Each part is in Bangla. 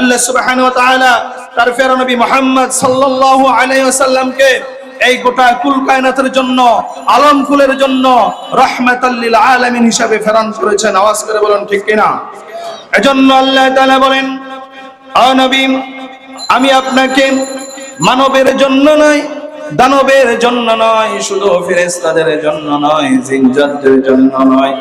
আল্লাহ তাআলা তার ফেরা নবী মুহাম্মদ সাল্লাল্লাহু আলাইহি ওয়াসাল্লামকে এই গোটা কুল কায়নাতের জন্য, আলম কুলের জন্য রাহমাতাল লিল আলামিন হিসাবে ফেরান করেছেন। আওয়াজ করে বলুন, ঠিক কিনা? এজন্য আল্লাহ তাআলা বলেন ও নবী, আমি আপনাকে মানবের জন্য নয়, দানবের জন্য নয়, শুধু ফেরেশতাদের জন্য নয়, জিনজাতদের জন্য নয়।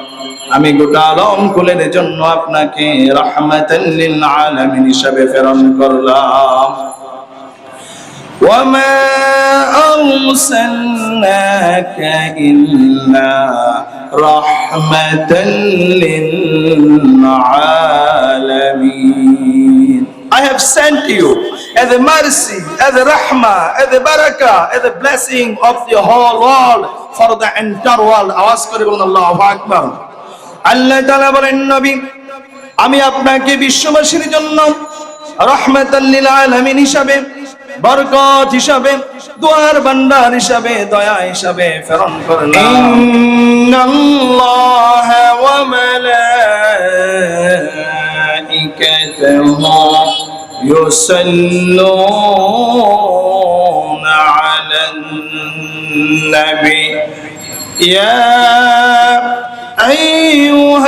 আমি গোটা আলম কুলের জন্য আপনাকে রাহমাতাল লিল আলামিন হিসাবে প্রেরণ করলাম وما أرسلناك إلا رحمة للعالمين I have sent you as a mercy, as a rahmah, as a barakah, as a blessing of the whole world for the entire world. আওয়াজ করে বলুন আল্লাহু আকবার আল্লাহ তাআলা বলেন, নবী, আমি আপনাকে বিশ্ববাসীর জন্য রহমাতাল্লিল আলামিন হিসাবে, বরকত হিসাবে, দোয়ার ভান্ডার হিসাবে, দয়া হিসাবে প্রেরণ করলাম। ইন্নাল্লাহা ওয়া মালাইকাতাহু ইয়া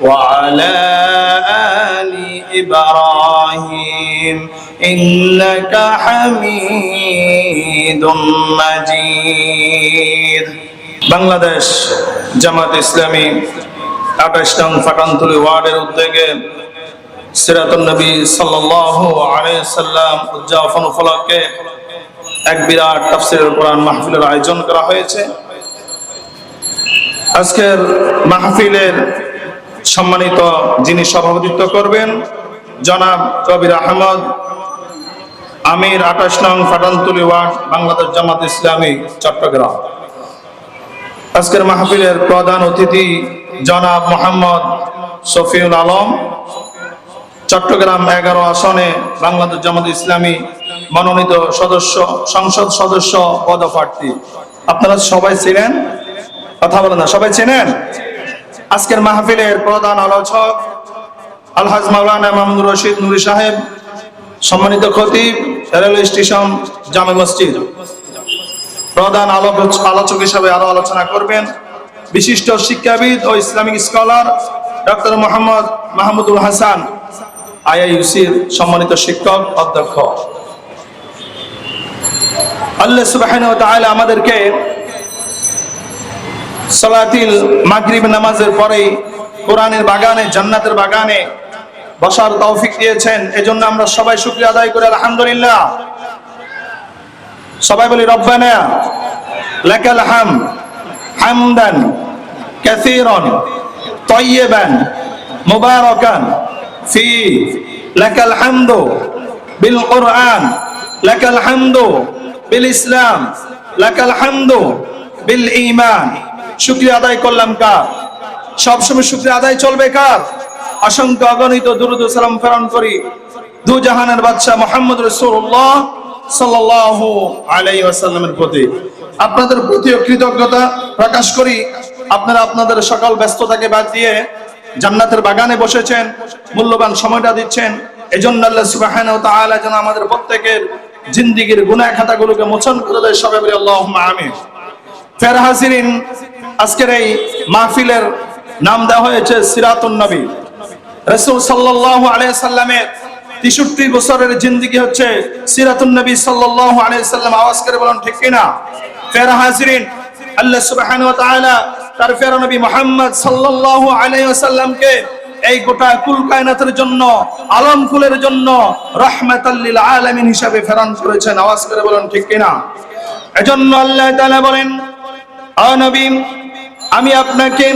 وعلى آل إبراهيم إنك حميد مجيد বাংলাদেশ জামাত ইসলামী আঠাশ নং ফাটানতুলি ওয়ার্ডের উদ্যোগে সিরাতুল নবী সাল্লাল্লাহু আলাইহি সাল্লাম উদযাপন উপলক্ষে এক বিরাট তাফসীরুল কোরআন মাহফিলের আয়োজন করা হয়েছে আজকের মাহফিলের সম্মানিত যিনি সভাপতিত্ব করবেন, জনাব কবির আহমদ, আমির আঠাশ নং ফাটানতুলি ওয়ার্ড, বাংলাদেশ জামাত ইসলামী, চট্টগ্রাম। আজকের মাহফিলের প্রধান অতিথি জনাব মোহাম্মদ শফিউল আলম। চট্টগ্রাম এগারো আসনে বাংলাদেশ জামাত ইসলামী মনোনীত সদস্য, সংসদ সদস্য, পদপ্রার্থী। আপনারা সবাই ছিলেন কথা বলেন না, সবাই চেনেন? আজকের মাহফিলের প্রধান আলোচক আলহাজ মাওলানা মাহমুদ রশিদ নুরি সাহেব, সম্মানিত খতিব, রেলওয়ে স্টেশন, জামে মসজিদ। প্রধান আলোচক হিসাবে আরও আলোচনা করবেন। বিশিষ্ট শিক্ষাবিদ ও Islamic scholar doctor Mohammad Mahmudul Hasan আইআইইউসির সম্মানিত শিক্ষক, অধ্যক্ষ। আল্লাহ তাআলা আমাদেরকে সালাতিল মাগরিব নামাজের পরেই কোরআনের বাগানে, জান্নাতের বাগানে বসার তৌফিক দিয়েছেন। এজন্য আমরা সবাই শুকরিয়া আদায় করি, আলহামদুলিল্লাহ। সবাই বলি, রব্বানা লাকাল হাম হামদান কাসীরান তাইয়িবান মুবারাকান ফি লাকাল হামদু বিল কুরআন লাকাল হামদু বিল ইসলাম, লাকাল হামদু বিল ঈমান। শুকরিয়া আদায় করলাম কার? সবসময় শুকরিয়া আদায় চলবে কার? অসংখ্য অগণিত দুরুদ সালাম প্রেরণ করি। দু জাহানের বাদশাহ মোহাম্মদ রাসূলুল্লাহ সাল্লাল্লাহু আলাইহি ওয়াসাল্লামের প্রতি। আপনাদের প্রতিও কৃতজ্ঞতা প্রকাশ করি। আপনারা আপনাদের সকল ব্যস্ততাকে বাদ দিয়ে জান্নাতের বাগানে বসেছেন, মূল্যবান সময়টা দিচ্ছেন। এজন্য আল্লাহ সুবহানাহু ওয়া তাআলা যেন আমাদের প্রত্যেকের জিন্দেগীর গুনাহ খাতাগুলোকে মোচন করে দেয় সবাই বলি আল্লাহুম্মা আমিন। ফের হাজিরিন আজকের এই মাহফিলের নাম দেওয়া হয়েছে সিরাতুন নবী। রাসূল সাল্লাল্লাহু আলাইহি সাল্লামের 63 বছরের জিন্দেগি হচ্ছে সিরাতুন নবী সাল্লাল্লাহু আলাইহি সাল্লাম। আওয়াজ করে বলুন, ঠিক কিনা? ফের হাজিরিন, আল্লাহ তাআলা তার ফেরা নবী মুহাম্মদ সাল্লাল্লাহু আলাইহি ওয়াসাল্লামকে এই গোটা কুল কায়নাতের জন্য, আলম কুলের জন্য রাহমাতাল লিল আলামিন হিসাবে ফেরান করেছেন। আওয়াজ করে বলুন, ঠিক কিনা? এজন্য আল্লাহ তাআলা বলেন ও নবী আমি আপনাকে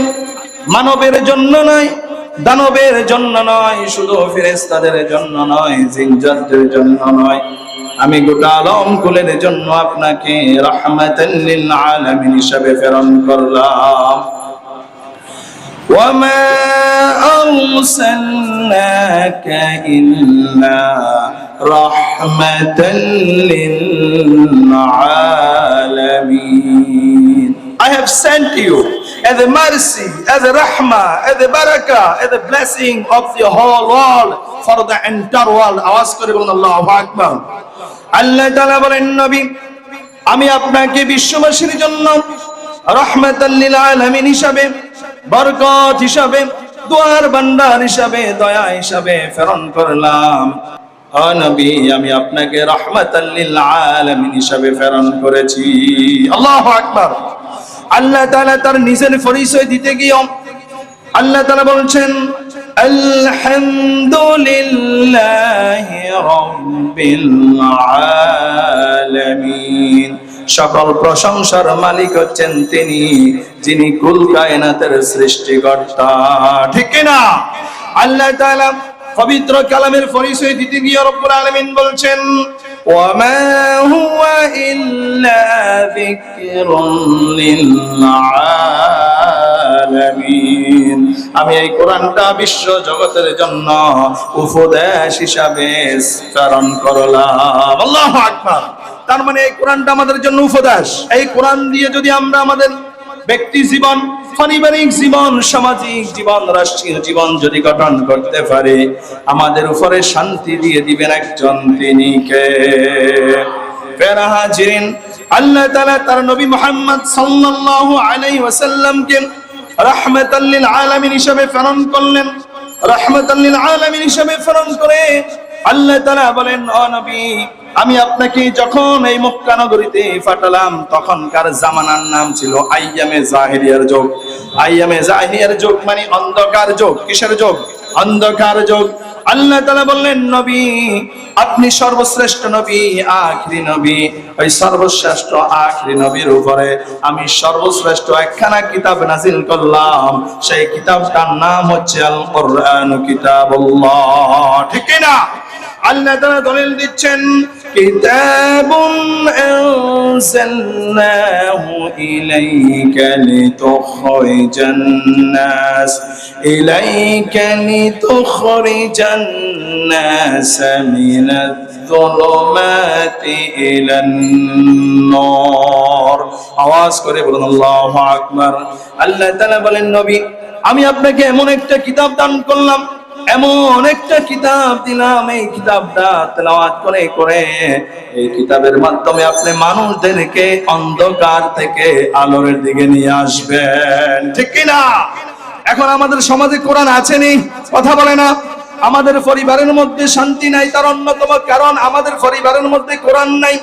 মানবের জন্য নয় দানবের জন্য নয় শুধু ফেরেশতাদের জন্য নয় জিনজাতদের জন্য নয় আমি গোটা আলম কুলের জন্য আপনাকে রাহমাতাল লিল আলামিন হিসাবে প্রেরণ করলাম وما أرسلناك إلا رحمة للعالمين I have sent you as a mercy, as a rahmah, as a barakah, as a blessing of the whole world for the entire world. আওয়াজ করে বলুন আল্লাহু আকবার আল্লাহ তাআলা বলেন নবী আমি আপনাকে বিশ্ববাসীর জন্য রহমাতাল লিল আলামিন হিসাবে বরকত হিসাবে দোয়ার ভান্ডার হিসাবে দয়া হিসাবে প্রেরণ করলাম। নবী আমি আপনাকে রহমাতাল লিল আলামিন হিসাবে প্রেরণ করেছি। আল্লাহু আকবার। আল্লাহ তাআলা তার নিজের পরিচয় দিতে গিয়ে আল্লাহ তালা বলছেন সকল প্রশংসার মালিক হচ্ছেন তিনি, যিনি কুল কায়নাতের সৃষ্টিকর্তা। ঠিক কিনা আল্লাহ তাআলা পবিত্র কালামের পরিচয় দিতে গিয়ে রব্বুল আলামিন বলছেন হুয়া ইল্লা যিকরুন লিল আলামিন আমি এই কোরআনটা বিশ্ব জগতের জন্য উপদেশ হিসাবে প্রেরণ করলাম। আল্লাহু আকবার। তার মানে এই কোরআনটা আমাদের জন্য উপদেশ। এই কোরআন দিয়ে যদি আমরা আমাদের ব্যক্তি জীবন পারিবারিক জীবন, সামাজিক জীবন, রাষ্ট্রীয় জীবন যদি গঠন করতে পারে, আমাদের উপরে শান্তি দিয়ে দিবেন একজন তিনি কে? ফেরা আল্লাহ তাআলা তার নবী মুহাম্মদ সাল্লাল্লাহু আলাইহি ওয়াসাল্লামকে রাহমাতাল লিল আলামিন হিসেবে প্রেরণ করলেন। রাহমাতাল লিল আলামিন হিসেবে প্রেরণ করে আল্লাহ তাআলা বলেন, ও নবী আমি আপনাকে যখন এই মক্কা নগরীতে পাঠালাম, তখনকার জামানার নাম ছিল আইয়ামে জাহিরিয়ার যুগ। আইয়ামে জাহিরিয়ার যুগ মানে অন্ধকার যুগ। কিসের যুগ? অন্ধকার যুগ। আল্লাহ তাআলা বললেন, নবী, আপনি সর্বশ্রেষ্ঠ নবী, আখরি নবী। ওই সর্বশ্রেষ্ঠ আখরি নবীর উপরে আমি সর্বশ্রেষ্ঠ একখানা কিতাব নাজিল করলাম। সেই কিতাবটার নাম হচ্ছে আল কোরআন কিতাবুল্লাহ। ঠিক না আল্লাহ তাআলা দলিল দিচ্ছেন কিতাবুন আনজালনাহু ইলাইকা লিতুখরিজান নাস ইলাইকা লিতুখরিজান নাস মিনাত যুলুমাতি ইলান নূর আওয়াজ করে বলুন, আল্লাহু আকবার। আল্লাহ তাআলা বলেন, নবী, আমি আপনাকে এমন একটা কিতাব দান করলাম এমন একটা কিতাব দিলাম, এই কিতাবটা তেলাওয়াত করে করে এই কিতাবের মাধ্যমে আপনি মানুষদেরকে অন্ধকার থেকে আলোর দিকে নিয়ে আসবেন। ঠিক কি না? এখন আমাদের সমাজে কোরআন আছে নি? কথা বলে না? আমাদের পরিবারের মধ্যে শান্তি নাই, তার অন্যতম কারণ আমাদের পরিবারের মধ্যে কোরআন নাই।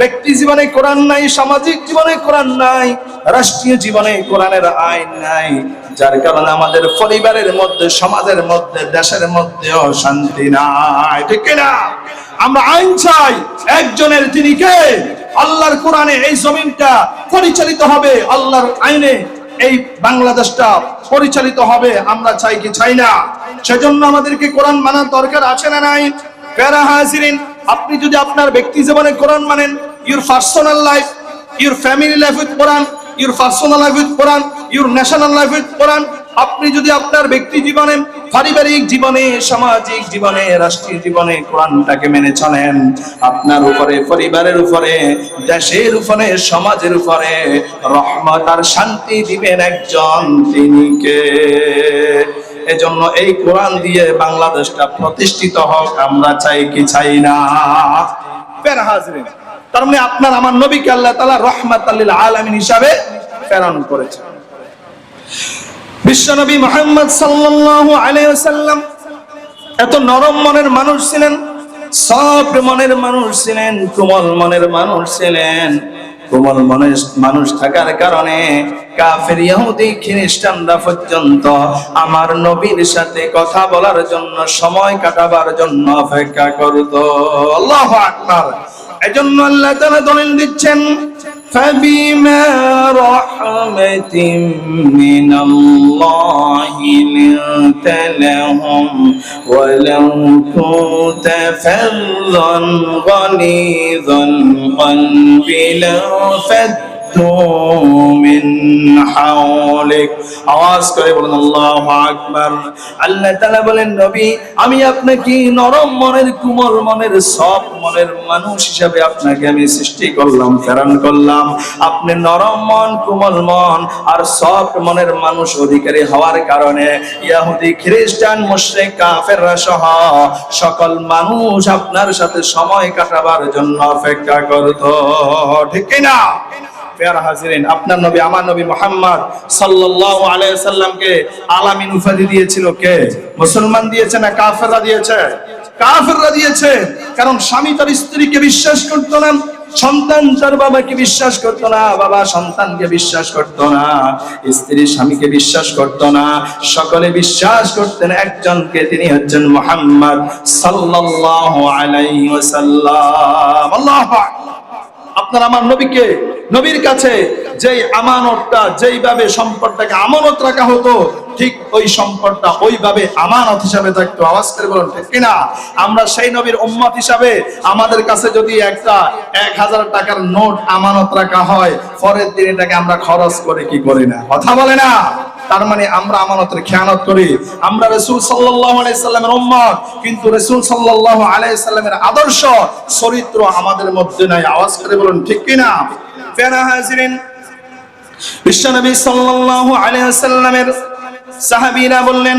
ব্যক্তি জীবনে কোরআন নাই, সামাজিক জীবনে কোরআন নাই, রাষ্ট্রীয় জীবনে কোরআনের আইন নাই। যার কারণে আমাদের পরিবারের মধ্যে, সমাজের মধ্যে, দেশের মধ্যেও শান্তি নাই। ঠিক না আমরা আইন চাই, একজনের তিনি কে? আল্লাহর কোরআনে এই জমিনটা পরিচালিত হবে, আল্লাহর আইনে এই বাংলাদেশটা পরিচালিত হবে, আমরা চাই কি চাই না? সেজন্য আমাদেরকে কোরআন মানার দরকার আছে না নাই? প্যারা হাজিরিন আপনি যদি আপনার ব্যক্তি জীবনে কোরআন মানেন your personal life your family life with Quran your personal life with Quran your national life with Quran আপনি যদি আপনার ব্যক্তি জীবনে, পারিবারিক জীবনে, সামাজিক জীবনে, রাষ্ট্রীয় জীবনে কোরআনটাকে মেনে চলেন, আপনার উপরে, পরিবারের উপরে, দেশের উপরে, সমাজের উপরে রহমত আর শান্তি দিবেন একজন তিনি কে? এজন্য এই কোরআন দিয়ে বাংলাদেশটা প্রতিষ্ঠিত হোক, আমরা চাই কি চাই না। তার মানে আপনার, আমার নবীকে আল্লাহ তাআলা রহমাত হিসাবে প্রেরণ মুহাম্মদ সাল্লাল্লাহু এত নরম মনের মানুষ ছিলেন সফট মনের মানুষ ছিলেন, কোমল মনের মানুষ ছিলেন। কোমল মনের মানুষ থাকার কারণে কাফের, ইহুদি, খ্রিস্টানরা পর্যন্ত আমার নবীর সাথে কথা বলার জন্য সময় কাটাবার জন্য অপেক্ষা করত। আল্লাহু আকবার। এজন্য আল্লাহ তাআলা দলিল দিচ্ছেন فبما رحمة من الله لنت لهم ولو كنت فظا غليظ القلب لانفضوا من حولك আওয়াজ করে বলুন আল্লাহু আকবার আল্লাহ তাআলা বলেন নবী আমি আপনাকে নরম মনের কোমল মনের সব মনের মানুষ হিসাবে আপনাকে আমি সৃষ্টি করলাম প্রেরণ করলাম আপনি নরম মন কোমল মন আর সফট মনের মানুষ অধিকারী হওয়ার কারণে ইহুদি খ্রিস্টান মুশরিক কাফেররা সহ সকল মানুষ আপনার সাথে সময় কাটাবার জন্য অপেক্ষা করত ঠিক কি না পেয়ারা হাজিরিন, আপনার নবী, আমার নবী মোহাম্মদ সাল্লাল্লাহু আলাইহি সাল্লামকে আলামিন উপাধি দিয়েছিল কে? মুসলমান দিয়েছে না কাফেররা দিয়েছে? কাফেররা দিয়েছে, কারণ স্বামী তার স্ত্রীকে বিশ্বাস করতো না, সন্তান তার বাবাকে বিশ্বাস করতো না, বাবা সন্তানকে বিশ্বাস করতো না, স্ত্রী স্বামীকে বিশ্বাস করতো না, সকলে বিশ্বাস করতেন একজনকে, তিনি হচ্ছেন মোহাম্মদ আল্লাহু আকবার। আপনার আমার নবীকে, নবীর কাছে যেই আমানতটা, যেইভাবে সম্পদটাকে আমানত রাখা হতো, ঠিক ওই সম্পদটা ওইভাবে আমানত হিসাবে থাকতো। আওয়াজ করে বলুন, ঠিক কিনা? আমরা সেই নবীর উম্মত হিসাবে আমাদের কাছে যদি একটা এক হাজার টাকার নোট আমানত রাখা হয়, পরের দিন এটাকে আমরা খরচ করে কি করি না? কথা বলে না? তার মানে আমরা আমানতের খেয়ানত করি। আমরা রসুল সাল্লাহামের আলাইহি উম্মত, কিন্তু রসুল সাল্লাহ আলাইসাল্লামের আদর্শ চরিত্র আমাদের মধ্যে নাই। আওয়াজ করে বলুন, ঠিক কিনা? ফেনা হাজিরিন, বিশ্বনবী সাল্লাল্লাহু আলাইসাল্লামের সাহাবীরা বললেন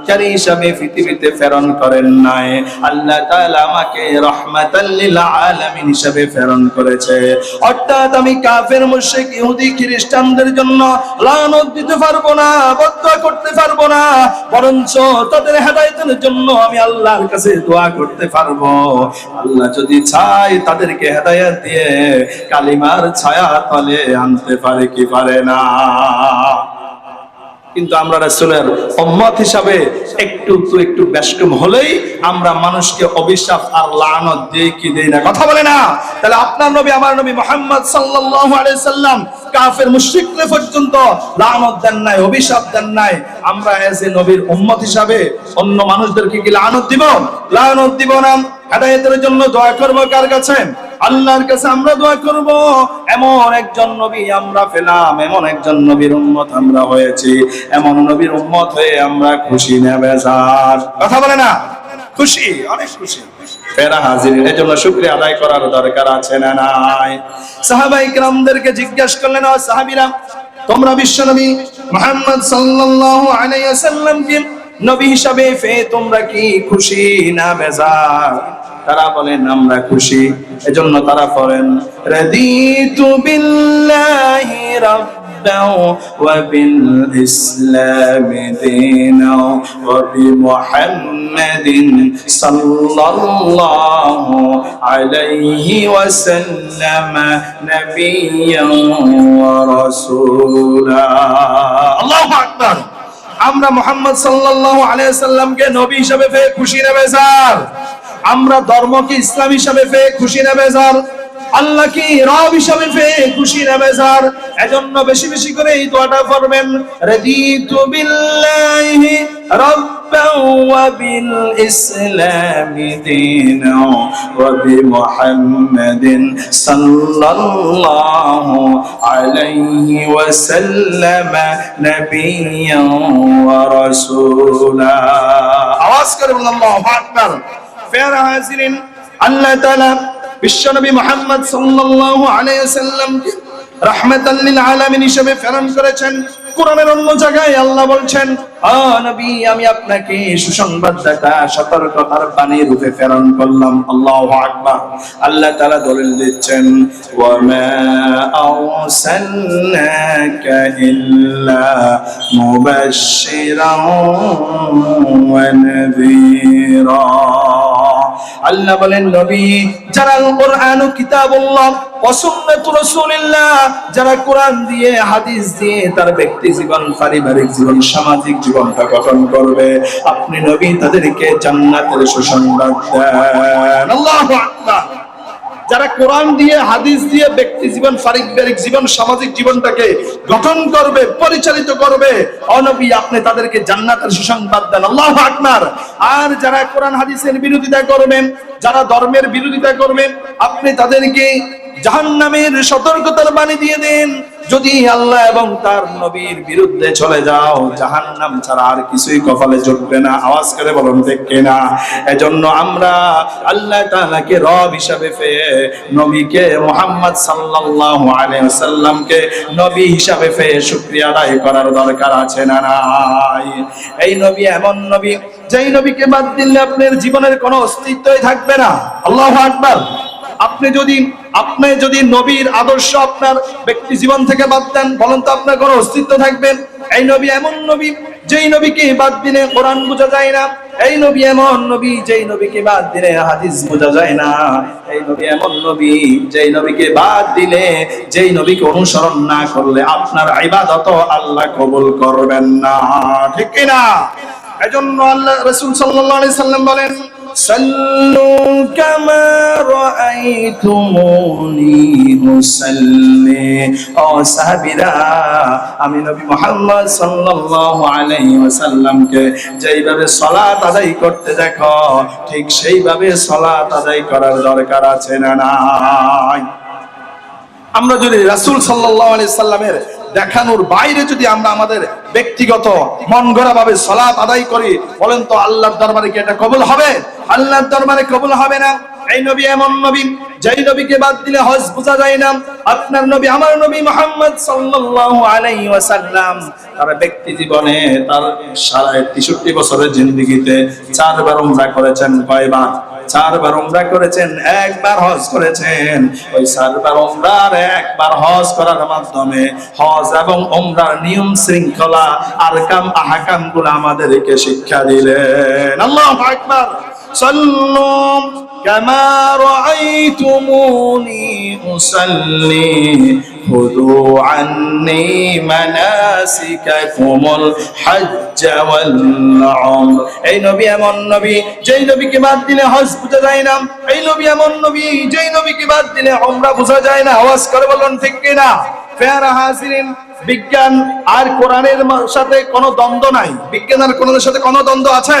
লানতকারী হিসাবে পৃথিবীতে প্রেরণ করেন নাই। আল্লাহ তাআলা আমাকে লিল হিসাবে প্রেরণ করেছে। অর্থাৎ আমি কাফের, মুশরিক, ইহুদি, খ্রিস্টানদের জন্য দিতে পারব না বদদুয়া করতে পারব না, বরঞ্চ তাদের হেদায়েতের জন্য আমি আল্লাহর কাছে দোয়া করতে পারব। আল্লাহ যদি চায় তাদেরকে হেদায়েত দিয়ে কালিমার ছায়া তলে আনতে পারে কি পারে না? কিন্তু আমরা রাসূলের উম্মত হিসাবে একটু তো একটু ব্যস্তম হলেই আমরা মানুষকে অভিশাপ আর লানত দিয়ে কি দেই না? কথা বলে না। তাহলে আপনার নবী, আমার নবী মুহাম্মদ সাল্লাল্লাহু আলাইহি সাল্লাম কাফের মুশরিকদের পর্যন্ত লানত দেন নাই, অভিশাপ দেন নাই। আমরা এজ এ নবীর উম্মত হিসাবে অন্য মানুষদেরকে কি লানত দিব? লানত দিব না? হেদায়েতের জন্য দোয়া করব কার কাছে? আল্লাহর কাছে আমরা দোয়া করব। এমন একজন নবী আমরা পেলাম, এমন একজন নবীর উম্মত আমরা হয়েছি। এমন নবীর উম্মত হয়ে আমরা খুশি না বেজার। কথা বলে না? খুশি, অনেক খুশি। ফেরা হাজির এর জন্য শুক্রিয়া আদায় করার দরকার আছে না নাই। সাহাবাই کرامদেরকে জিজ্ঞাসা করলেন, ও সাহাবীরা, তোমরা বিশ্বনবী মুহাম্মদ সাল্লাল্লাহু আলাইহি ওয়াসাল্লামকে নবী হিসাবে ফে তোমরা কি খুশি না বেজার তারা বলেন, আমরা খুশি। এজন্য তারা বলেন রাদিতু বিল্লাহি রাব্বা ওয়া বিল ইসলামি দীনা ওয়া বি মুহাম্মাদিন সাল্লাল্লাহু আলাইহি ওয়াসাল্লাম নাবিয়্যান ওয়া রাসূলা। আল্লাহু আকবার। আমরা মোহাম্মদ সাল্লাল্লাহু আলাইসাল্লামকে নবী হিসাবে পেয়ে খুশি নেবে স্যার আমরা ধর্মকে ইসলাম হিসাবে পেয়ে খুশি নেবে স্যার আল্লাহ কি রব হিসাবে পেয়ে খুশি নেবে স্যার এজন্য বেশি বেশি করে এই দোয়াটা পড়বেন, রাদিতু বিল্লাহি রাব্বান দীনা ওয়া বিমুহাম্মাদিন সাল্লাল্লাহু আলাইহি ওয়াসাল্লাম নাবিয়্যান ওয়া রাসূলা আওয়াজ করে বলুন, আল্লাহু আকবার। ফেয়ার হাজিরিন, আল্লাহ তাআলা বিশ্বনবী মুহাম্মদ সাল্লাল্লাহু আলাইহি ওয়াসাল্লাম রাহমাতাল লিল আলামিন হিসেবে প্রেরণ করেছেন। কোরআনের অন্য জায়গায় আল্লাহ বলছেন নবী, আমি আপনাকে সুসংবাদদাতা, সতর্কতার বাণী রূপে প্রেরণ করলাম। আল্লাহু আকবার। আল্লাহ তাআলা দলিল দিচ্ছেন ওয়া মা আরসালনাকা ইল্লা মুবাশশিরান ওয়া নাযীরা। আল্লাহ বলেন, নবী যারা কোরআন ও কিতাবুল্লাহ যারা কোরআন দিয়ে, হাদিস দিয়ে ব্যক্তি জীবন, পারিবারিক জীবন, সামাজিক জীবনটা গঠন করবে। আপনি নবী, তাদেরকে যারা কোরআন দিয়ে, হাদিস দিয়ে ব্যক্তি জীবন জীবন, সামাজিক জীবনটাকে গঠন করবে, পরিচালিত করবে, অনবী, আপনি তাদেরকে জান্নাতের সুসংবাদ দেন। আল্লাহ আকবার। আর যারা কোরআন, হাদিসের বিরোধিতা করবেন, যারা ধর্মের বিরোধিতা করবেন, আপনি তাদেরকে জাহান্নামের সতর্কতার বাণী দিয়ে দেন। যদি আল্লাহ এবং তার নবীর বিরুদ্ধে চলে যাও, জাহান্নাম ছাড়া আর কিছুই কপালে জুটবে না। আওয়াজ করে বলুন দেখে না এজন্য আমরা আল্লাহ তাআলাকে রব হিসাবে পেয়ে, নবীকে মুহাম্মদ সাল্লাল্লাহু আলাইহি নবী হিসাবে পেয়ে শুকরিয়া আদায় করার দরকার আছে না নাই? এই নবী এমন নবী, যেই নবীকে বাদ দিলে আপনার জীবনের কোনো অস্তিত্বই থাকবে না। আল্লাহু আকবার। আপনি যদি আপনি যদি নবীর আদর্শ আপনার ব্যক্তি জীবন থেকে বাদ দেন, বলেন তো আপনার কোনো অস্তিত্ব থাকবেন এই নবী এমন নবী, যেই নবীকে বাদ দিলে কোরআন বোঝা যায় না। এই নবী এমন নবী, যেই নবীকে বাদ দিলে হাদিস বোঝা যায় না। এই নবী এমন নবী, যেই নবীকে বাদ দিলে, যেই নবীকে অনুসরণ না করলে আপনার ইবাদত আল্লাহ কবুল করবেন না। ঠিক না এজন্য আল্লাহ রাসূল সাল্লাল্লাহু আলাইহি সাল্লাম বলেন সাল্লু সাল্লাল্লাহু আলাইহি ওয়াসাল্লামকে যেইভাবে সালাত আদায় করতে দেখো, ঠিক সেইভাবে সালাত আদায় করার দরকার আছে না নাই? আমরা যদি রাসূল আলাইহি সাল্লামের দেখানোর বাইরে যদি আমরা আমাদের ব্যক্তিগত মন গড়া ভাবে সালাত আদায় করি, বলেন তো আল্লাহর দরবারে কি এটা কবুল হবে? আল্লাহর দরবারে কবুল হবে না। এই নবী এমন নবী, যেই নবীকে বাদ দিলে হজ বোঝা যায় না। আপনার নবী, আমার নবী মোহাম্মদ সাল্লাল্লাহু আলাইহি ওয়াসাল্লাম, তার ব্যক্তি জীবনে তার সারা 63 বছরের জিন্দেগিতে চারবার উমরা করেছেন কয়বার? চারবার উমরা করেছেন, একবার হজ করেছেন। ওই চারবার উমরার একবার হজ করার মাধ্যমে হজ এবং উমরার নিয়ম শৃঙ্খলা আর কাম আহকামগুলো আমাদেরকে শিক্ষা দিলেন। আল্লাহু আকবার। সাল্লু কামা রাআইতুমুনি উসাল্লি خذوا عني مناسككم الحج والعمر এই নবী এমন নবী যেই নবীকে বাদ দিলে হজ বোঝা যায় না এই নবী এমন নবী যেই নবীকে বাদ দিলে উমরা বোঝা যায় না আওয়াজ করে বলুন ঠিক কি না ফেয়ার হাজিরিন বিজ্ঞান আর কোরআনের মা- সাথে কোনো দ্বন্দ্ব নাই বিজ্ঞান আর কোরআনের সাথে কোনো দ্বন্দ্ব আছে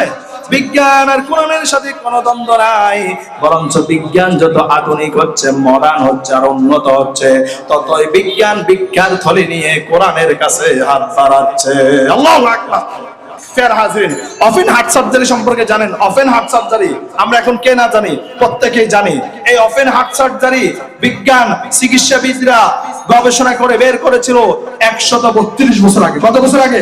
বিজ্ঞান আর কোরআনের সাথে কোনো দ্বন্দ্ব নাই। বরঞ্চ বিজ্ঞান যত আধুনিক হচ্ছে মডার্ন হচ্ছে আর উন্নত হচ্ছে, ততই বিজ্ঞান বিজ্ঞান থলি নিয়ে কোরআনের কাছে হাত বাড়াচ্ছে। আকবার। অফেন হার্ট সার্জারি সম্পর্কে জানেন? অফেন হার্ট সার্জারি, আমরা এখন কে না জানি, প্রত্যেকেই জানি। এই অফেন হার্ট সার্জারি বিজ্ঞান চিকিৎসাবিদরা গবেষণা করে বের করেছিল একশত বত্রিশ বছর আগে। কত বছর আগে?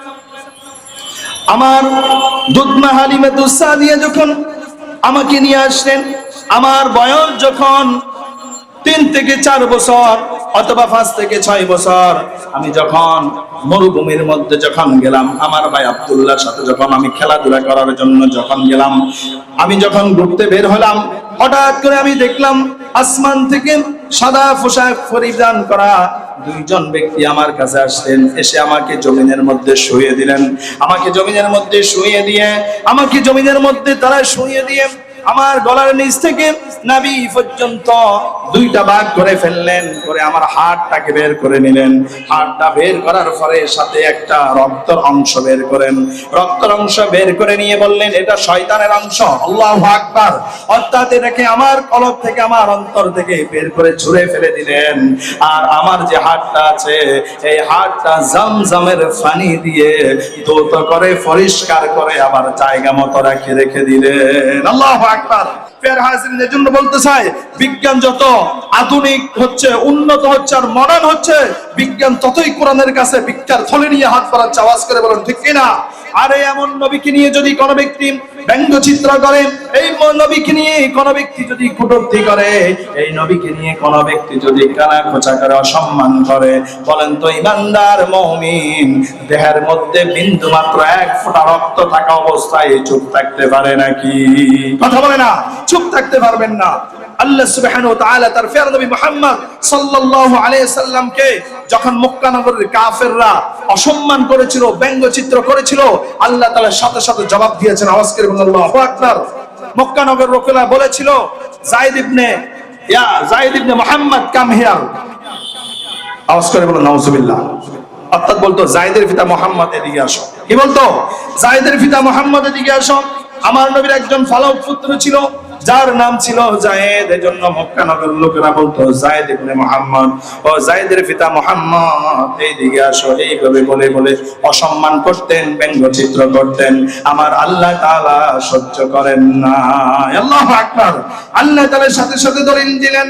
আমার দুধমা হালিমে দুসা দিয়ে যখন আমাকে নিয়ে আসলেন, আমার বয়স যখন তিন থেকে চার বছর অথবা পাঁচ থেকে ছয় বছর আমি যখন মরুভূমির মধ্যে যখন গেলাম, আমার ভাই আব্দুল্লাহর সাথে যখন আমি খেলাধুলা করার জন্য যখন গেলাম, আমি যখন ঘুরতে বের হলাম, হঠাৎ করে আমি দেখলাম আসমান থেকে সাদা পোশাক পরিধান করা দুইজন ব্যক্তি আমার কাছে আসলেন, এসে আমাকে জমিনের মধ্যে শুয়ে দিলেন। আমাকে জমিনের মধ্যে শুয়ে দিয়ে, আমাকে জমিনের মধ্যে তারা শুয়ে দিয়ে আমার গলার নিচ থেকে নাভি পর্যন্ত দুইটা ভাগ করে ফেললেন করে আমার হাড়টাকে বের করে নিলেন। হাড়টা বের করার পরে সাথে একটা রক্তর অংশ বের করেন। রক্তর অংশ বের করে নিয়ে বললেন, এটা শয়তানের অংশ, আল্লাহ আকবার। অর্থাৎ এটাকে আমার কলব থেকে, আমার অন্তর থেকে বের করে ছুঁড়ে ফেলে দিলেন। আর আমার যে হাড়টা আছে, এই হাড়টা জামজামের ফানি দিয়ে ধৌত করে, পরিষ্কার করে আবার জায়গা মতো রাখে, রেখে দিলেন। আল্লাহ আকবার। ফের হাজির জন্য বলতে চাই, বিজ্ঞান যত আধুনিক হচ্ছে, উন্নত হচ্ছে আর মডার্ন হচ্ছে, বিজ্ঞান ততই কোরআনের কাছে ভিক্ষার থলে নিয়ে হাত বাড়াচ্ছে। আওয়াজ করে বলেন, ঠিক কিনা? আরে এমন নবীকে নিয়ে যদি কোনো ব্যক্তি ব্যঙ্গচিত্র করে, এই নবীকে নিয়ে কোন ব্যক্তি যদি কুটুক্তি করে, এই নবীকে নিয়ে কোন ব্যক্তি যদি কানা খোঁচা করে, অসম্মান করে, বলেন তো ইমানদার মমিন, দেহের মধ্যে বিন্দু মাত্র এক ফোঁটা রক্ত থাকা অবস্থায় চুপ থাকতে পারে নাকি? কথা বলে না, চুপ থাকতে পারবেন না। অর্থাৎ এদিকে আসো। কি বলতো? মোহাম্মদ এদিকে আসো। আমার নবীর একজন ফালাক পুত্র ছিল যার নাম ছিল জায়েদ, এজন্য মক্কা নগর লোকেরা বলতো, জায়েদ ইবনে মুহাম্মদ। ও জায়েদের পিতা মুহাম্মদ এইদিকে আসো, এইভাবে বলে বলে অসম্মান করতেন ব্যঙ্গচিত্র করতেন। আমার আল্লাহ তালা সহ্য করেন না আল্লাহ আল্লাহ তাআলার সাথে সাথে ধরেন দিলেন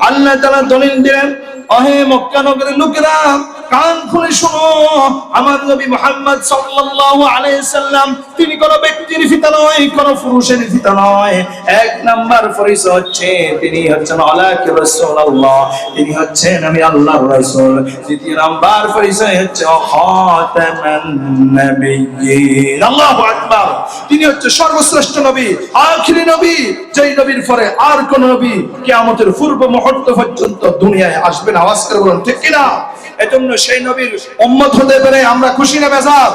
আল্লাহু তালা দলিল দিলেন অহে মক্কা নগরের লোকেরা কান খুলে শোনো। আমার নবী মুহাম্মদ সাল্লাল্লাহু আলাইহি সাল্লাম, তিনি কোন ব্যক্তির ফিতা নয়, কোন পুরুষের ফিতা নয়। এক নাম্বার পরিচয় হচ্ছে, তিনি হচ্ছেন আলাকি রাসূলুল্লাহ, তিনি হচ্ছেন আমি আল্লাহর রাসূল। দ্বিতীয় নাম্বার পরিচয় হচ্ছে, খাতামান নবিয়্যিন। আল্লাহু আকবার। তিনি হচ্ছে সর্বশ্রেষ্ঠ নবী, আখিরি নবী। যেই নবীর পরে আর কোন নবী কিয়ামতের পূর্ব মুহূর্ত পর্যন্ত দুনিয়ায় আসবেন আওয়াজ করে বলুন, ঠিক কিনা? এজন্য সেই নবীর উম্মত হতে পেরে আমরা খুশি না বেজার?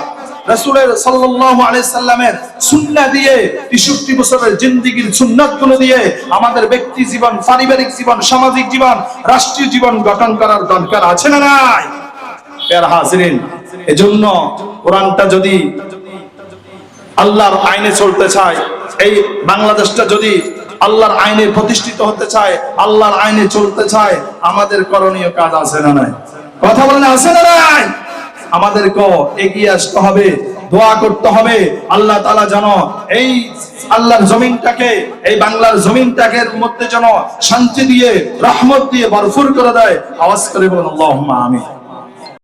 রাসূলের সাল্লাল্লাহু আলাইহি সাল্লামের সুন্নাহ দিয়ে 63 বছরের জিন্দেগীর সুন্নাতগুলো দিয়ে আমাদের ব্যক্তি জীবন, পারিবারিক জীবন, সামাজিক জীবন, রাষ্ট্রীয় জীবন গঠন করার দরকার আছে না নাই? প্যার হাজিরিন, এজন্য কোরআনটা যদি আল্লাহর আইনে চলতে চায়, এই বাংলাদেশটা যদি আল্লাহর আইনে প্রতিষ্ঠিত হতে চায়, আল্লাহর আইনে চলতে চায়, আমাদের করণীয় কাজ আছে না নাই? কথা বলেন, আছে না নাই? আমাদেরকে এগিয়ে আসতে হবে, দোয়া করতে হবে। আল্লাহ তাআলা যেন এই আল্লাহর জমিনটাকে, এই বাংলার জমিনটাকে মধ্যে যেন শান্তি দিয়ে, রহমত দিয়ে ভরপুর করে দেয়। আওয়াজ করে বলুন আমিন।